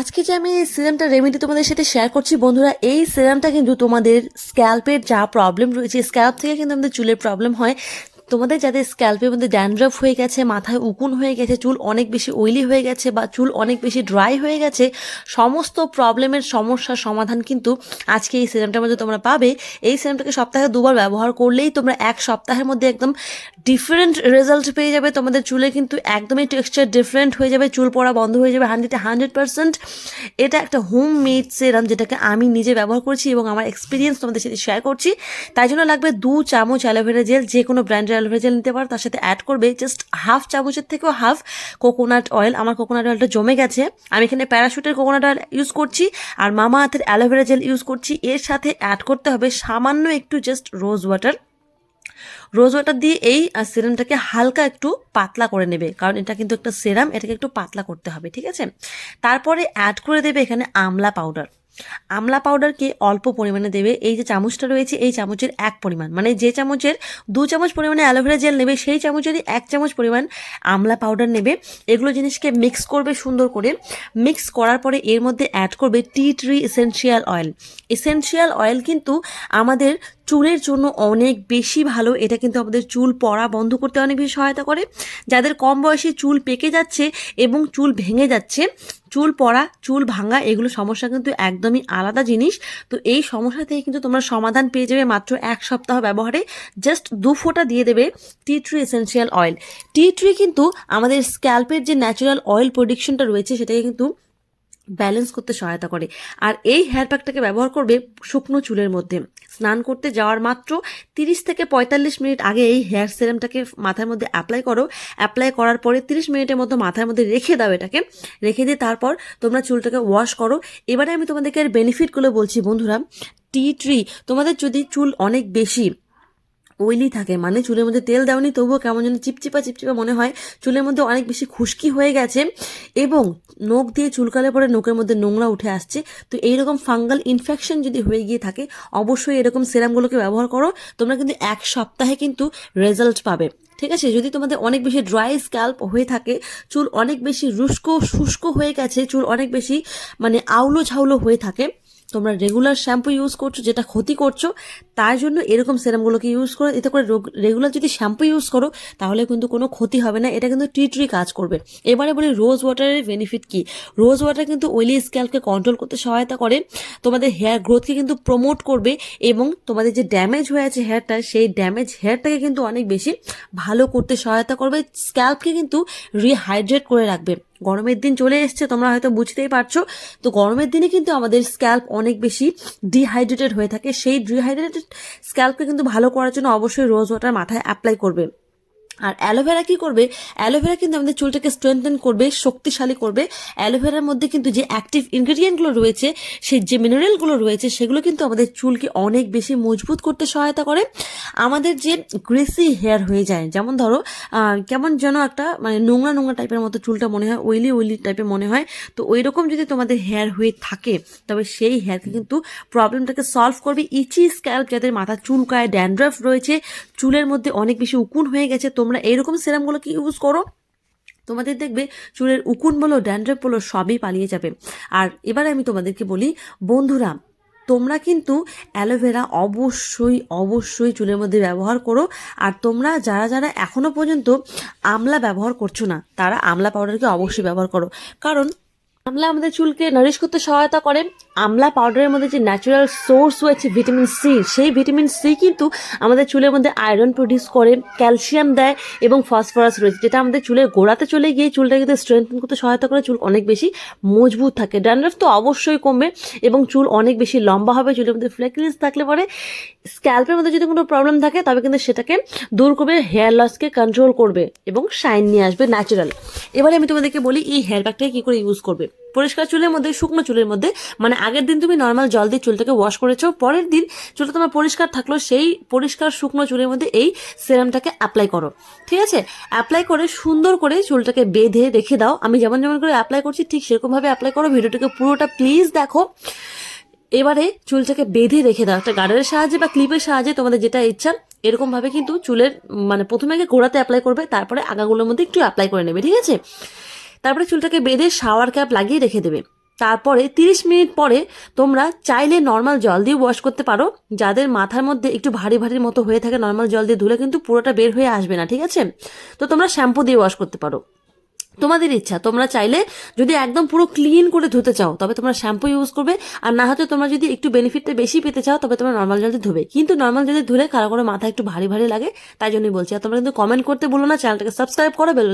আজকে যে আমি এই সিরামটা রেমেডি তোমাদের সাথে শেয়ার করছি, বন্ধুরা, এই সিরামটা কিন্তু তোমাদের স্ক্যাল্পের যা প্রবলেম রয়েছে স্ক্যাল্প থেকে কিন্তু আমাদের চুলের প্রবলেম হয়। তোমাদের যাদের স্ক্যাল্পের মধ্যে ড্যান্ড্রফ হয়ে গেছে, মাথায় উকুন হয়ে গেছে, চুল অনেক বেশি অয়েলি হয়ে গেছে বা চুল অনেক বেশি ড্রাই হয়ে গেছে, সমস্ত প্রবলেমের সমস্যার সমাধান কিন্তু আজকে এই সিরামটার মধ্যে তোমরা পাবে। এই সিরামটাকে সপ্তাহে দুবার ব্যবহার করলেই তোমরা এক সপ্তাহের মধ্যে একদম ডিফারেন্ট রেজাল্ট পেয়ে যাবে। তোমাদের চুলে কিন্তু একদমই টেক্সচার ডিফারেন্ট হয়ে যাবে, চুল পড়া বন্ধ হয়ে যাবে হান্ড্রেড হান্ড্রেড পার্সেন্ট এটা একটা হোম মেড সেরাম যেটাকে আমি নিজে ব্যবহার করছি এবং আমার এক্সপিরিয়েন্স তোমাদের সাথে শেয়ার করছি। তাই জন্য লাগবে দু চামচ অ্যালোভেরা জেল যে কোনো ব্র্যান্ডের অ্যালোভেরা জেল নিতে পারো, তার সাথে অ্যাড করবে জাস্ট হাফ চামচের থেকেও হাফ কোকোনাট অয়েল আমার কোকোনাট অয়েলটা জমে গেছে। আমি এখানে প্যারাশুটের কোকোনাট অয়েল ইউজ করছি, আর মামা হাতের অ্যালোভেরা জেল ইউজ করছি। এর সাথে অ্যাড করতে হবে সামান্য একটু just rose water rose water দিয়ে এই সিরামটাকে হালকা একটু পাতলা করে নেবে, কারণ এটা কিন্তু একটা সেরাম এটাকে একটু পাতলা করতে হবে, ঠিক আছে? তারপরে অ্যাড করে দেবে এখানে আমলা পাউডার আমলা পাউডারকে অল্প পরিমাণে দেবে। এই যে চামচটা রয়েছে, এই চামচের এক পরিমাণ। মানে যে চামচের দু চামচ পরিমাণে অ্যালোভেরা জেল নেবে, সেই চামচেরই এক চামচ পরিমাণ আমলা পাউডার নেবে। এগুলো জিনিসকে মিক্স করবে সুন্দর করে। মিক্স করার পরে এর মধ্যে অ্যাড করবে tea tree essential oil essential oil কিন্তু আমাদের চুলের জন্য অনেক বেশি ভালো। এটা কিন্তু আমাদের চুল পড়া বন্ধ করতে অনেক বেশি সহায়তা করে। যাদের কম বয়সে চুল পেকে যাচ্ছে এবং চুল ভেঙে যাচ্ছে চুল পড়া, চুল ভাঙা এগুলো সমস্যা কিন্তু একদমই আলাদা জিনিস। তো এই সমস্যা থেকে কিন্তু তোমরা সমাধান পেয়ে যাবে মাত্র এক সপ্তাহ ব্যবহারে। জাস্ট দু ফোঁটা দিয়ে দেবে tea tree essential oil. Tea tree কিন্তু আমাদের স্ক্যাল্পের যে ন্যাচারাল অয়েল প্রোডিকশনটা রয়েছে সেটাকে কিন্তু ব্যালেন্স করতে সহায়তা করে। আর এই হেয়ার প্যাকটাকে ব্যবহার করবে শুকনো চুলের মধ্যে। স্নান করতে যাওয়ার মাত্র তিরিশ থেকে পঁয়তাল্লিশ মিনিট আগে এই হেয়ার সিরামটাকে মাথার মধ্যে অ্যাপ্লাই করো। অ্যাপ্লাই করার পরে তিরিশ মিনিটের মতো মাথার মধ্যে রেখে দাও এটাকে। রেখে দিয়ে তারপর তোমরা চুলটাকে ওয়াশ করো। এবারে আমি তোমাদেরকে এর বেনিফিটগুলো বলছি বন্ধুরা। টি ট্রি তোমাদের যদি চুল অনেক বেশি অয়েলি থাকে। মানে চুলের মধ্যে তেল দেওনি, তবুও কেমন যেন চিপচিপা চিপচিপা মনে হয়। চুলের মধ্যে অনেক বেশি খুশকি হয়ে গেছে এবং নখ দিয়ে চুলকালে পরে নখের মধ্যে নোংরা উঠে আসছে। তো এইরকম ফাঙ্গাল ইনফেকশন যদি হয়ে গিয়ে থাকে, অবশ্যই এরকম সিরামগুলোকে ব্যবহার করো। তোমরা কিন্তু এক সপ্তাহে কিন্তু রেজাল্ট পাবে। ঠিক আছে? যদি তোমাদের অনেক বেশি ড্রাই স্ক্যাল্প হয়ে থাকে, চুল অনেক বেশি রুস্ক, শুষ্ক হয়ে গেছে, চুল অনেক বেশি মানে আউলো ঝাউলো হয়ে থাকে তোমরা রেগুলার শ্যাম্পু ইউজ করছ, যেটা ক্ষতি করছ, তার জন্য এরকম সেরামগুলোকে ইউজ করো। এতে করে রেগুলার যদি শ্যাম্পু ইউজ করো, তাহলে কিন্তু কোনো ক্ষতি হবে না। এটা কিন্তু টি ট্রি কাজ করবে। এবারে বলি রোজ ওয়াটারের বেনিফিট কি? রোজ ওয়াটার কিন্তু অয়েলি স্ক্যাল্পকে কন্ট্রোল করতে সহায়তা করে। তোমাদের হেয়ার গ্রোথকে কিন্তু প্রমোট করবে এবং তোমাদের যে ড্যামেজ হয়ে আছে হেয়ারটা সেই ড্যামেজ হেয়ারটাকে কিন্তু অনেক বেশি ভালো করতে সহায়তা করবে। স্ক্যাল্পকে কিন্তু রিহাইড্রেট করে রাখবে। গরমের দিন চলে এসছে, তোমরা হয়তো বুঝতেই পারছ। তো গরমের দিনে কিন্তু আমাদের স্ক্যাল্প অনেক বেশি ডিহাইড্রেটেড হয়ে থাকে। সেই ডিহাইড্রেটেড স্ক্যাল্পকে কিন্তু ভালো করার জন্য অবশ্যই রোজ ওয়াটার মাথায় অ্যাপ্লাই করবে। আর অ্যালোভেরা কি করবে? অ্যালোভেরা কিন্তু আমাদের চুলটাকে স্ট্রেংথেন করবে, শক্তিশালী করবে। অ্যালোভেরার মধ্যে কিন্তু যে অ্যাক্টিভ ইনগ্রেডিয়েন্টগুলো রয়েছে, সেই যে মিনারেলগুলো রয়েছে, সেগুলো কিন্তু আমাদের চুলকে অনেক বেশি মজবুত করতে সহায়তা করে। আমাদের যে গ্রেসি হেয়ার হয়ে যায়, যেমন ধরো কেমন যেন একটা মানে নোংরা নোংরা টাইপের মতো চুলটা মনে হয় ওয়েলি ওয়েলি টাইপের মনে হয়। তো ওই রকম যদি তোমাদের হেয়ার হয়ে থাকে, তবে সেই হেয়ারকে কিন্তু প্রবলেমটাকে সলভ করবে। ইচি স্ক্যাল্প যাদের মাথা চুলকায় ড্যান্ড্রাফ রয়েছে, চুলের মধ্যে অনেক বেশি উকুন হয়ে গেছে, তোমরা এইরকম সেরামগুলোকে ইউজ করো? তোমাদের দেখবে চুলের উকুন বলো ড্যান্ড্রফ বলো, সবই পালিয়ে যাবে। আর এবার আমি তোমাদেরকে বলি, বন্ধুরা, তোমরা কিন্তু অ্যালোভেরা অবশ্যই অবশ্যই চুলের মধ্যে ব্যবহার করো। আর তোমরা যারা যারা এখনও পর্যন্ত আমলা ব্যবহার করছ না, তারা আমলা পাউডারকে অবশ্যই ব্যবহার করো। কারণ আমলা আমাদের চুলকে নারিশ করতে সহায়তা করে আমলা পাউডারের মধ্যে যে ন্যাচারাল সোর্স রয়েছে ভিটামিন সি সেই ভিটামিন সি কিন্তু আমাদের চুলের মধ্যে আয়রন প্রডিউস করে ক্যালসিয়াম দেয় এবং ফসফরাস রয়েছে, যেটা আমাদের চুলের গোড়াতে চলে গিয়ে চুলটা কিন্তু স্ট্রেংথেন করতে সহায়তা করে, চুল অনেক বেশি মজবুত থাকে। ড্যান্ড্রফ তো অবশ্যই কমবে এবং চুল অনেক বেশি লম্বা হবে, চুলের মধ্যে ফ্লেক্রিজ থাকলে পরে স্ক্যাল্পের মধ্যে যদি কোনো প্রবলেম থাকে, তবে কিন্তু সেটাকে দূর করবে হেয়ার লসকে কন্ট্রোল করবে এবং শাইন নিয়ে আসবে ন্যাচারাল এবারে আমি তোমাদেরকে বলি, এই হেয়ার প্যাকটাকে কী করে ইউজ করবে? পরিষ্কার চুলের মধ্যে, শুকনো চুলের মধ্যে। মানে আগের দিন তুমি নর্মাল জল দিয়ে চুলটাকে ওয়াশ করেছ, পরের দিন চুলটা তোমার পরিষ্কার থাকল, সেই পরিষ্কার শুকনো চুলের মধ্যে এই সেরামটাকে অ্যাপ্লাই করো। ঠিক আছে? অ্যাপ্লাই করে সুন্দর করে চুলটাকে বেঁধে রেখে দাও। আমি যেমন যেমন করে অ্যাপ্লাই করছি, ঠিক সেরকমভাবে অ্যাপ্লাই করো। ভিডিওটাকে পুরোটা প্লিজ দেখো। এবারে চুলটাকে বেঁধে রেখে দাও। একটা গার্ডারের সাহায্যে বা ক্লিপের সাহায্যে তোমাদের যেটা ইচ্ছা, এরকমভাবে কিন্তু চুলের মানে প্রথমে আগে গোড়াতে অ্যাপ্লাই করবে, তারপরে আগাগুলোর মধ্যে একটু অ্যাপ্লাই করে নেবে। ঠিক আছে? তারপরে চুলটাকে বেঁধে শাওয়ার ক্যাপ লাগিয়ে রেখে দেবে। তারপরে তিরিশ মিনিট পরে তোমরা চাইলে নর্মাল জল দিয়ে ওয়াশ করতে পারো। যাদের মাথার মধ্যে একটু ভারী ভারীর মতো হয়ে থাকে নর্মাল জল দিয়ে ধুলে কিন্তু পুরোটা বের হয়ে আসবে না, ঠিক আছে? তো তোমরা শ্যাম্পু দিয়ে ওয়াশ করতে পারো। তোমাদের ইচ্ছা, তোমরা চাইলে যদি একদম পুরো ক্লিন করে ধুতে চাও, তবে তোমরা শ্যাম্পু ইউজ করবে। আর না হয়তো তোমরা যদি একটু বেনিফিটটা বেশি পেতে চাও, তবে তোমরা নর্মাল জল দিয়ে ধুবে। কিন্তু নর্মাল জলে ধুলে কারও করে মাথা একটু ভারী ভারী লাগে, তাই জন্যই বলছি। আর তোমরা কিন্তু কমেন্ট করতে বলো না চ্যানেলটাকে সাবস্ক্রাইব করো বেল